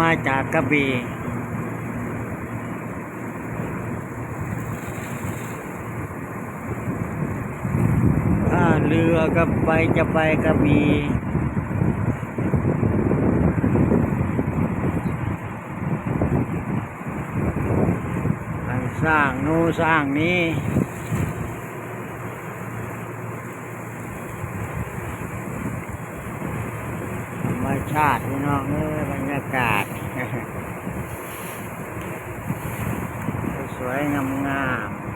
มาจากกระบี่ถ้าเรือก็ไปจะไปกระบี่สร้างนู่นสร้างนี้ธรรม ชาติพี่น้องเอ้บรรยากาศ สวยๆงามๆ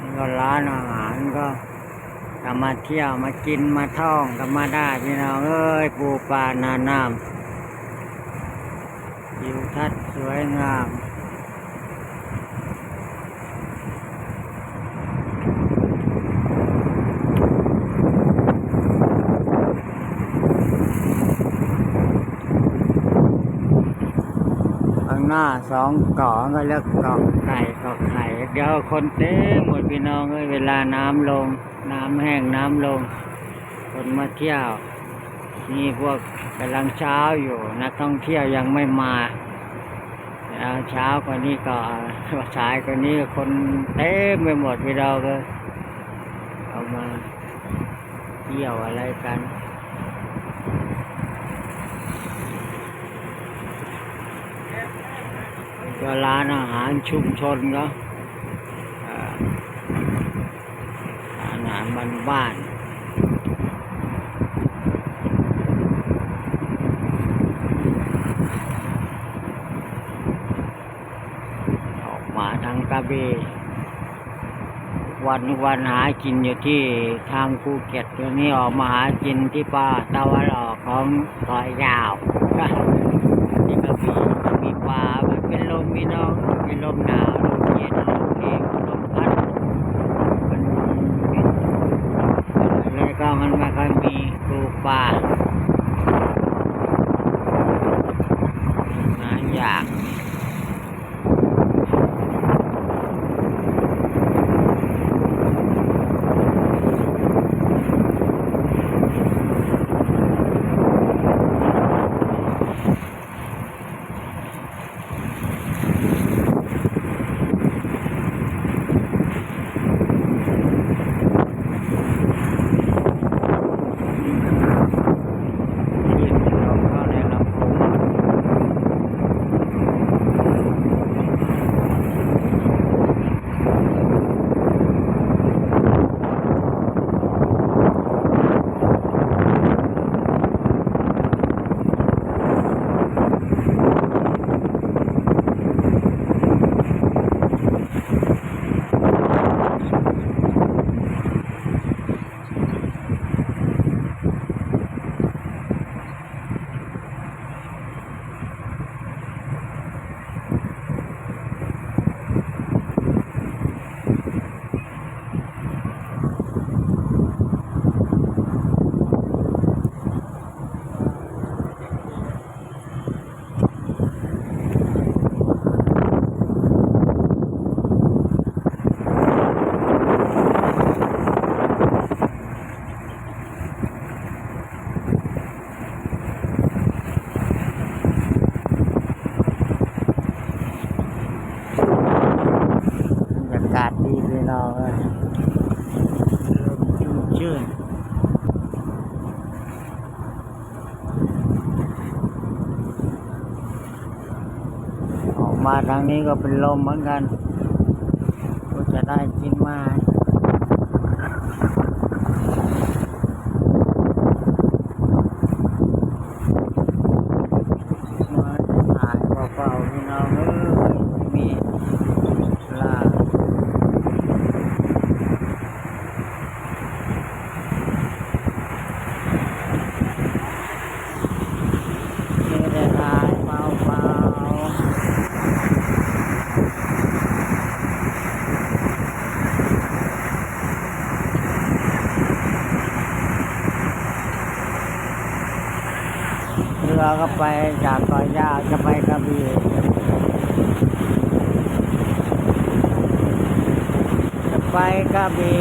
นี่ก็ร้านอาหารก็ก็มาเที่ยวมากินมาท่องก็มาได้พี่น้องเอ้ยปูปลานาน้ำ วิวทัศน์สวยงามข้างหน้าสองเกาะก็เรียกเกาะไก่เกาะไข่เดี๋ยวคนเต็มหมดพี่น้องเอ้ยเวลาน้ำลง น้ำแห้งน้ำลง คนมาเที่ยว นี่พวกกำลังเช้าอยู่นักท่องเที่ยวยังไม่มาเช้ากว่านี้ก็สายกว่านี้ก็คนเต็มไปหมดพี่เราก็เอามาเที่ยวอะไรกันก็ร้านอาหารชุมชนก็อาอาหารบ้านบ้านๆออกมา ทางกระบี่วันวันหากินอยู่ที่ทางภูเก็ตตัวนี้ออกมาหากินที่ป่าตะวันออกของเกาะยาวที่กระบี่ก็มีปลามันเป็นลมมีน้องมีลมหนาวลมเย็นลมเองลมพัดมันเป็นอะไรก็มันไม่ค่อยมีปลูป่า มาทางนี้ก็เป็นลมเหมือนกันก็จะได้กินมามา รืก็ไปจากต่อย่าจะไปกระบี่จะไปกระบี่